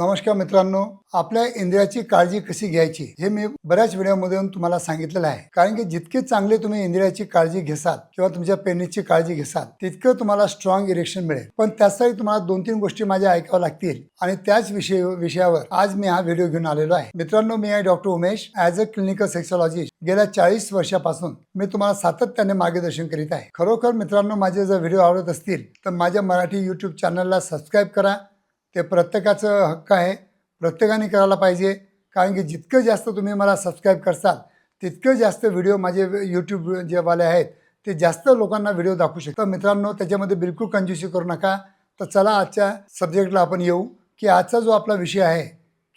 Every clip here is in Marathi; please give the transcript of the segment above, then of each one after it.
नमस्कार मित्रांनो आपल्या इंद्रियाची काळजी कशी घ्यायची हे मी बऱ्याच व्हिडिओमधून तुम्हाला सांगितलेलं आहे. कारण की जितके चांगले तुम्ही इंद्रियाची काळजी घेसाल किंवा तुमच्या पेनीची काळजी घेसाल तितकं तुम्हाला स्ट्रॉंग इरेक्शन मिळेल. पण त्यासाठी तुम्हाला दोन तीन गोष्टी माझ्या ऐकाव्या लागतील आणि त्याच विषय विषयावर आज मी हा व्हिडिओ घेऊन आलेलो आहे. मित्रांनो मी आहे doctor Umesh. As a clinical sexologist गेल्या चाळीस वर्षापासून मी तुम्हाला सातत्याने मार्गदर्शन करीत आहे. खरोखर मित्रांनो माझे जर व्हिडिओ आवडत असतील तर माझ्या मराठी यूट्यूब चॅनलला सबस्क्राईब करा. ते प्रत्येकाचं हक्क आहे. प्रत्येकाने करायला पाहिजे. कारण की जितकं जास्त तुम्ही मला सबस्क्राईब करसाल तितकं जास्त व्हिडिओ माझे यूट्यूब जे वाले आहेत. ते जास्त लोकांना व्हिडिओ दाखवू शकतो मित्रांनो त्याच्यामध्ये बिलकुल कंजूसी करू नका. तर चला आजच्या सब्जेक्टला आपण येऊ. की आजचा जो आपला विषय आहे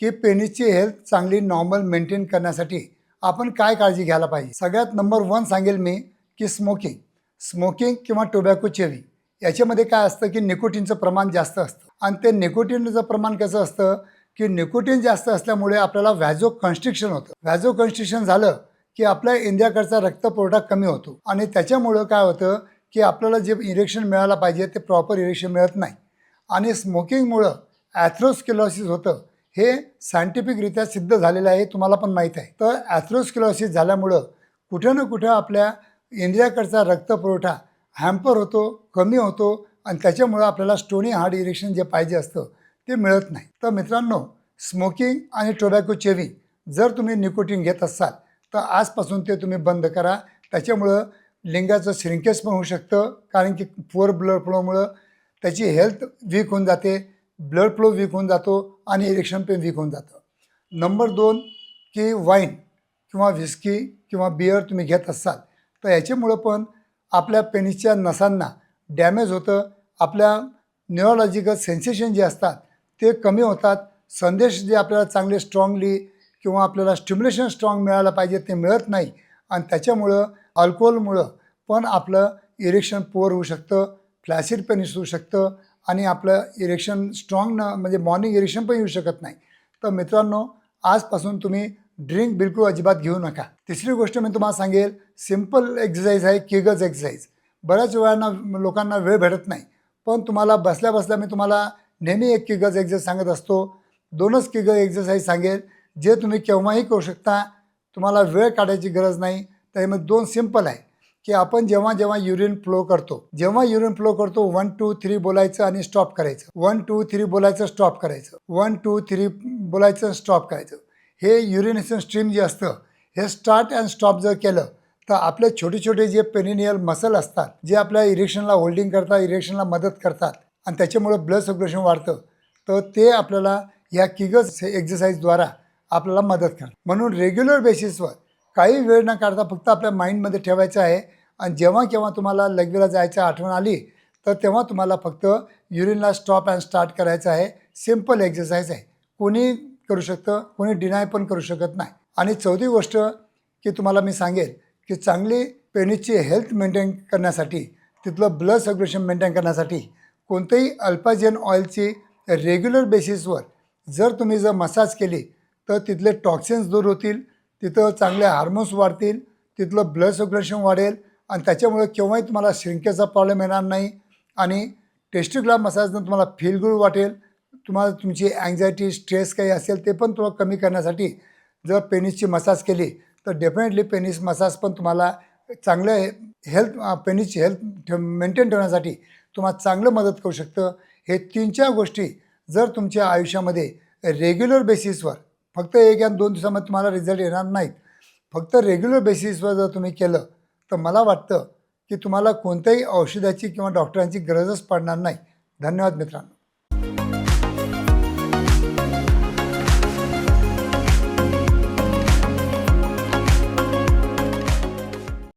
की पेनिसची हेल्थ चांगली नॉर्मल मेंटेन करण्यासाठी आपण काय काळजी घ्यायला पाहिजे? सगळ्यात नंबर वन सांगेल मी की स्मोकिंग स्मोकिंग किंवा टोबॅको चेवी याच्यामध्ये काय असतं की निकोटीनचं प्रमाण जास्त असतं. आणि ते निकोटीनचं प्रमाण कसं असतं की निकोटीन जास्त असल्यामुळे आपल्याला व्हॅझो कन्स्ट्रिक्शन होतं. व्हॅझो कन्स्ट्रिक्शन झालं की आपल्या इंडियाकडचा रक्तपुरवठा कमी होतो. आणि त्याच्यामुळं काय होतं की आपल्याला जे इरेक्शन मिळायला पाहिजे ते प्रॉपर इरेक्शन मिळत नाही. आणि स्मोकिंगमुळं ॲथ्रोस्किलॉसिस होतं हे सायंटिफिकरित्या सिद्ध झालेलं आहे तुम्हाला पण माहीत आहे. तर ॲथ्रोस्किलॉसिस झाल्यामुळं कुठं ना कुठं आपल्या इंद्रियाकडचा रक्तपुरवठा हॅम्पर होतो कमी होतो आणि त्याच्यामुळं आपल्याला स्टोनी हार्ट इरेक्शन जे पाहिजे असतं ते मिळत नाही. तर मित्रांनो स्मोकिंग आणि टोबॅको चेवी जर तुम्ही निकोटीन घेत असाल तर आजपासून ते तुम्ही बंद करा. त्याच्यामुळं लिंगाचं श्रिंकेज पण होऊ शकतं कारण की पुअर ब्लड फ्लोमुळं त्याची हेल्थ वीक होऊन जाते ब्लड फ्लो वीक होऊन जातो आणि इरेक्शन पण वीक होऊन जातं. नंबर दोन की वाईन किंवा व्हिस्की किंवा बियर तुम्ही घेत असाल तर याच्यामुळं पण आपल्या पेनिसच्या नसांना डॅमेज होतं. आपल्या न्यूरोलॉजिकल सेन्सेशन जे असतात ते कमी होतात. संदेश जे आपल्याला चांगले स्ट्रॉंगली किंवा आपल्याला स्टिम्युलेशन स्ट्रॉंग मिळायला पाहिजे ते मिळत नाही. आणि त्याच्यामुळं अल्कोहोलमुळं पण आपलं इरेक्शन पुअर होऊ शकतं फ्लॅसिड पेनिस होऊ शकतं आणि आपलं इरेक्शन स्ट्रॉंग न म्हणजे मॉर्निंग इरेक्शन पण येऊ शकत नाही. तर मित्रांनो आजपासून तुम्ही ड्रिंक बिलकुल अजिबात घेऊ नका. तिसरी गोष्ट मी तुम्हाला सांगेल सिंपल एक्सरसाइज आहे केगज एक्सरसाइज बऱ्याच वेळांना लोकांना वेळ भेटत नाही. पण तुम्हाला बसल्या बसल्या मी तुम्हाला नेहमी एक किगज एक्झरसाईज सांगत असतो. दोनच किगज एक्झरसाईज सांगेल जे तुम्ही केव्हाही करू शकता तुम्हाला वेळ काढायची गरज नाही. त्यामध्ये दोन सिंपल आहे की आपण जेव्हा जेव्हा युरिन फ्लो करतो जेव्हा युरिन फ्लो करतो वन टू थ्री बोलायचं आणि स्टॉप करायचं. वन टू थ्री बोलायचं स्टॉप करायचं. वन टू थ्री बोलायचं स्टॉप करायचं. हे युरिनेशन स्ट्रीम जे असतं हे स्टार्ट अँड स्टॉप जर केलं तर आपले छोटे छोटे जे पेनिनियल मसल असतात जे आपल्या इरेक्शनला होल्डिंग करतात इरेक्शनला मदत करतात आणि त्याच्यामुळं ब्लड सर्क्युलेशन वाढतं तर ते आपल्याला या किगज एक्झरसाईजद्वारा आपल्याला मदत करतात म्हणून रेग्युलर बेसिसवर काही वेळ न काढता फक्त आपल्या माइंडमध्ये ठेवायचं आहे आणि जेव्हा केव्हा तुम्हाला लगवीला जायचं आठवण आली तर तेव्हा तुम्हाला फक्त युरिनला स्टॉप अँड स्टार्ट करायचं आहे. सिंपल एक्झरसाईज आहे. कोणी करू शकतं कोणी डिनाय पण करू शकत नाही. आणि चौथी गोष्ट की तुम्हाला मी सांगेल की चांगली पेनीची हेल्थ मेंटेन करण्यासाठी तिथलं ब्लड सर्क्युलेशन मेंटेन करण्यासाठी कोणतेही अल्पाजेन ऑइलची रेग्युलर बेसिसवर जर तुम्ही जर मसाज केली तर तिथले टॉक्सिन्स दूर होतील तिथं चांगले हार्मोन्स वाढतील तिथलं ब्लड सर्क्युलेशन वाढेल आणि त्याच्यामुळे केव्हाही तुम्हाला श्रिंकेचा प्रॉब्लेम येणार नाही आणि टेस्टिकुलर मसाजनं तुम्हाला फील गुड वाटेल. तुम्हाला तुमची अँझायटी स्ट्रेस काही असेल ते पण तुम्हाला कमी करण्यासाठी जर पेनिसची मसाज केली तर डेफिनेटली पेनिस मसाज पण तुम्हाला चांगलं हेल्थ पेनिसची हेल्थ ठेव मेंटेन ठेवण्यासाठी तुम्हाला चांगलं मदत करू शकतं. हे तीन चार गोष्टी जर तुमच्या आयुष्यामध्ये रेग्युलर बेसिसवर फक्त एक या दोन दिवसामध्ये तुम्हाला रिझल्ट येणार नाहीत. फक्त रेग्युलर बेसिसवर जर तुम्ही केलं तर मला वाटतं की तुम्हाला कोणत्याही औषधाची किंवा डॉक्टरांची गरजच पडणार नाही. धन्यवाद मित्रांनो.